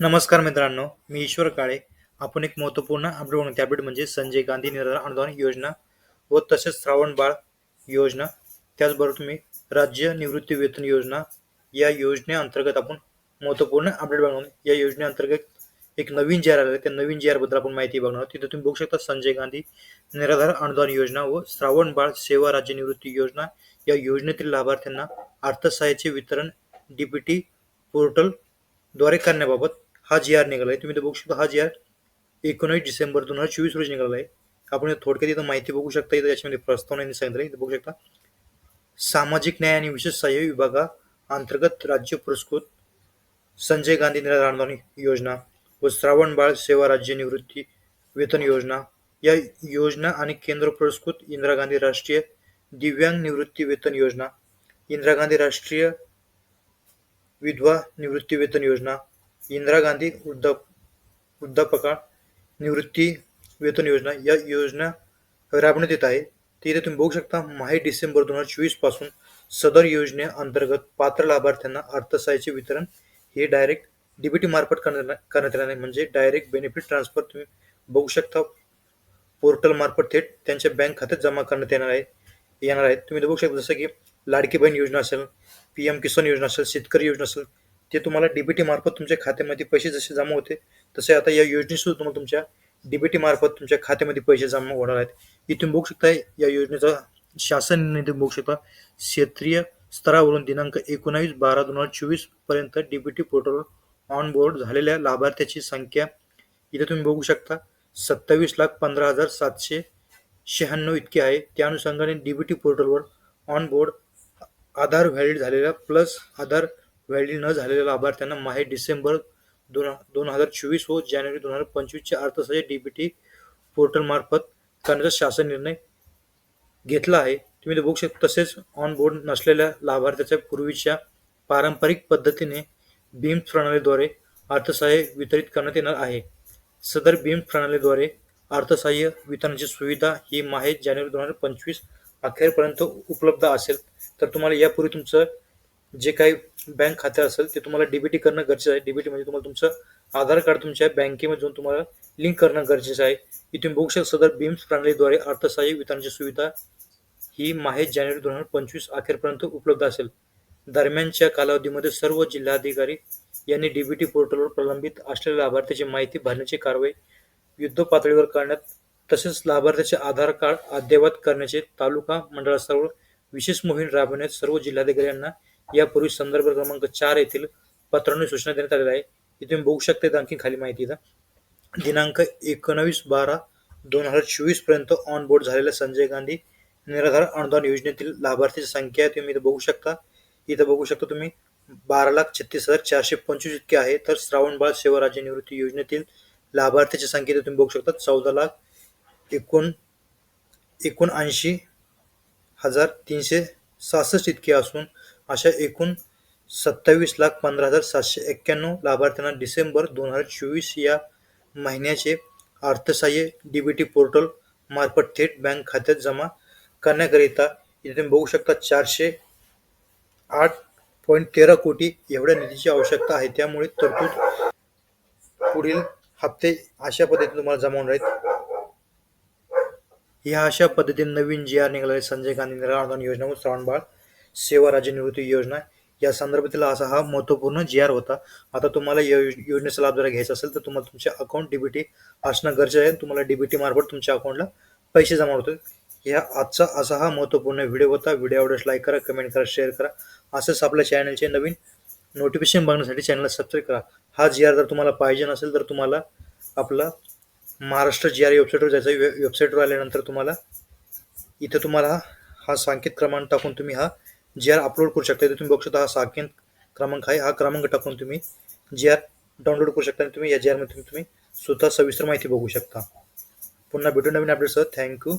नमस्कार मित्रांनो मी ईश्वर काळे. आपण एक महत्त्वपूर्ण अपडेट म्हणून अपडेट म्हणजे संजय गांधी निराधार अनुदान योजना व तसेच श्रावण बाळ योजना. त्याचबरोबर तुम्ही राज्य निवृत्ती वेतन योजना या योजनेअंतर्गत आपण महत्त्वपूर्ण अपडेट बघणार या योजनेअंतर्गत एक नवीन जी आर आले त्या नवीन जी आरबद्दल आपण माहिती बघणार तिथे तुम्ही बघू शकता संजय गांधी निराधार अनुदान योजना व श्रावण बाळ सेवा राज्य निवृत्ती योजना या योजनेतील लाभार्थ्यांना अर्थसहाय्याचे वितरण डीपीटी पोर्टलद्वारे करण्याबाबत हा जी आर निघाला आहे तुम्ही ते बघू शकता हा जी आर एकोणीस डिसेंबर दोन हजार चोवीस रोजी निघाला आहे आपण थोडक्यात इथं माहिती बघू शकता. इथं याच्यामध्ये प्रस्तावना सांगितलं. इथं बघू शकता. सामाजिक न्याय आणि विशेष सहाय्य विभागा अंतर्गत राज्य पुरस्कृत संजय गांधी निराधार योजना व श्रावण बाळ सेवा राज्य निवृत्ती वेतन योजना. या योजना आणि केंद्र पुरस्कृत इंदिरा गांधी राष्ट्रीय दिव्यांग निवृत्ती वेतन योजना इंदिरा गांधी राष्ट्रीय विधवा निवृत्ती वेतन योजना इंदिरा गांधी वृद्ध वृद्धापकाळ निवृत्ती वेतन योजना या योजना राबवण्यात येत आहे. तिथे तुम्ही बघू शकता माहे डिसेंबर दोन हजार चोवीसपासून सदर योजनेअंतर्गत पात्र लाभार्थ्यांना अर्थसहाय्याचे वितरण हे डायरेक्ट डीबीटी मार्फत करण्यात करण्यात येणार आहे. म्हणजे डायरेक्ट बेनिफिट ट्रान्सफर तुम्ही बघू शकता पोर्टल मार्फत थेट त्यांच्या बँक खात्यात जमा करण्यात येणार आहे येणार आहेत तुम्ही बघू शकता जसं की लाडकी बहीण योजना असेल पी एम किसान योजना असेल शेतकरी योजना असेल ते तुम्हाला डीबीटी मार्फत तुमच्या खात्यामध्ये पैसे जसे जमा होते तसे आता या योजनेसुद्धा तुम्हाला तुमच्या डीबीटी मार्फत तुमच्या खात्यामध्ये पैसे जमा होणार आहेत. इथून बघू शकता या योजनेचा शासन निधी बघू शकता. क्षेत्रीय स्तरावरून दिनांक एकोणावीस बारा दोन हजार चोवीसपर्यंत डीबीटी पोर्टलवर ऑन बोर्ड झालेल्या लाभार्थ्याची संख्या इथे तुम्ही बघू शकता. सत्तावीस लाख पंधरा हजार सातशे शहाण्णव इतके आहे. त्या अनुषंगाने डीबीटी पोर्टलवर ऑन बोर्ड आधार व्हॅलिड झालेल्या प्लस आधार व्हॅलिड न झालेल्या लाभार्थ्यांना माहे डिसेंबर दोन दोन हजार चोवीस व जानेवारी दोन हजार पंचवीसचे अर्थसहाय्य डी बी टी पोर्टलमार्फत करण्याचा शासन निर्णय घेतला आहे. तुम्ही ते बघू शकता तसेच ऑन बोर्ड नसलेल्या लाभार्थ्याच्या पूर्वीच्या पारंपरिक पद्धतीने भीम प्रणालीद्वारे अर्थसहाय्य वितरित करण्यात येणार आहे. सदर भीम प्रणालीद्वारे अर्थसहाय्य वितरणाची सुविधा ही माहे जानेवारी दोन हजार पंचवीस अखेरपर्यंत उपलब्ध असेल तर तुम्हाला यापूर्वी तुमचं जे काही बँक खाते असेल ते तुम्हाला डीबीटी करणं गरजेचं आहे. डीबीटी म्हणजे तुम्हाला तुमचं आधार कार्ड तुमच्या बँकेमध्ये जाऊन तुम्हाला लिंक करणं गरजेचं आहे. इथून बघू शकता सदर बीम्स प्रणालीद्वारे अर्थसहाय्य वितरणाची सुविधा ही माहे जानेवारी दोन हजार पंचवीस अखेरपर्यंत उपलब्ध असेल. दरम्यानच्या कालावधीमध्ये सर्व जिल्हाधिकारी यांनी डीबीटी पोर्टलवर प्रलंबित असलेल्या लाभार्थ्याची माहिती भरण्याची कारवाई युद्ध पातळीवर करण्यात तसेच लाभार्थ्याचे आधार कार्ड अद्ययावत करण्याचे तालुका मंडळास्तरावर विशेष मोहीम राबवण्यात सर्व जिल्हाधिकाऱ्यांना यापूर्वी संदर्भ क्रमांक चार येथील पत्रांनी सूचना देण्यात आलेल्या आहे. इथे तुम्ही बघू शकता आणखी खाली माहिती इथं दिनांक एकोणवीस बारा दोन हजार चोवीसपर्यंत ऑन बोर्ड झालेल्या संजय गांधी निराधार अनुदान योजनेतील लाभार्थीची संख्या तुम्ही इथं बघू शकता. इथं बघू शकता तुम्ही बारा लाख छत्तीस हजार चारशे पंचवीस इतके आहे. तर श्रावण बाळ सेवा राज्य निवृत्ती योजनेतील लाभार्थीची संख्या तुम्ही बघू शकता. चौदा लाख एकोण एकोणऐंशी हजार तीनशे सहासष्ट इतके असून अशा एकूण सत्तावीस लाख पंधरा हजार सातशे एक्क्याण्णव लाभार्थ्यांना डिसेंबर दोन हजार चोवीस या महिन्याचे अर्थसहाय्य डी बी टी पोर्टल मार्फत थेट बँक खात्यात जमा करण्याकरिता इथे तुम्ही बघू शकता चारशे आठ पॉईंट तेरा कोटी एवढ्या निधीची आवश्यकता आहे. त्यामुळे तरतूद पुढील हप्ते अशा पद्धतीने तुम्हाला जमा होणार आहेत. ह्या अशा पद्धतीने नवीन जी आर निघालेले संजय गांधी निराधार अनुदान योजना श्रावण बाळ सेवा राज्य निवृत्ती योजना. या संदर्भातील असा हा महत्त्वपूर्ण जी आर होता. आता तुम्हाला या योजनेचा लाभ जर घ्यायचा असेल तर तुम्हाला तुमच्या अकाउंट डीबीटी असणं गरजेचं आहे. तुम्हाला डीबीटी मार्फत तुमच्या अकाउंटला पैसे जमा होतात ह्या आजचा असा हा महत्त्वपूर्ण व्हिडिओ होता. व्हिडिओ आवडल्यास लाईक करा कमेंट करा शेअर करा. असंच आपल्या चॅनलचे नवीन नोटिफिकेशन बघण्यासाठी चॅनलला सबस्क्राईब करा. हा जी आर जर तुम्हाला पाहिजे नसेल तर तुम्हाला आपला महाराष्ट्र जी आर वेबसाईटवर जायचं वेबसाईटवर आल्यानंतर तुम्हाला इथं तुम्हाला हा संकेत क्रमांक टाकून तुम्ही हा जी आर अपलोड करू शकता तुम्ही बघू शकता हा सांकेत क्रमांक आहे. हा क्रमांक टाकून तुम्ही जी आर डाउनलोड करू शकता आणि तुम्ही या जी आरमध्ये तुम्ही स्वतः सविस्तर माहिती बघू शकता. पुन्हा भेटू नवीन अपडेटसह थँक्यू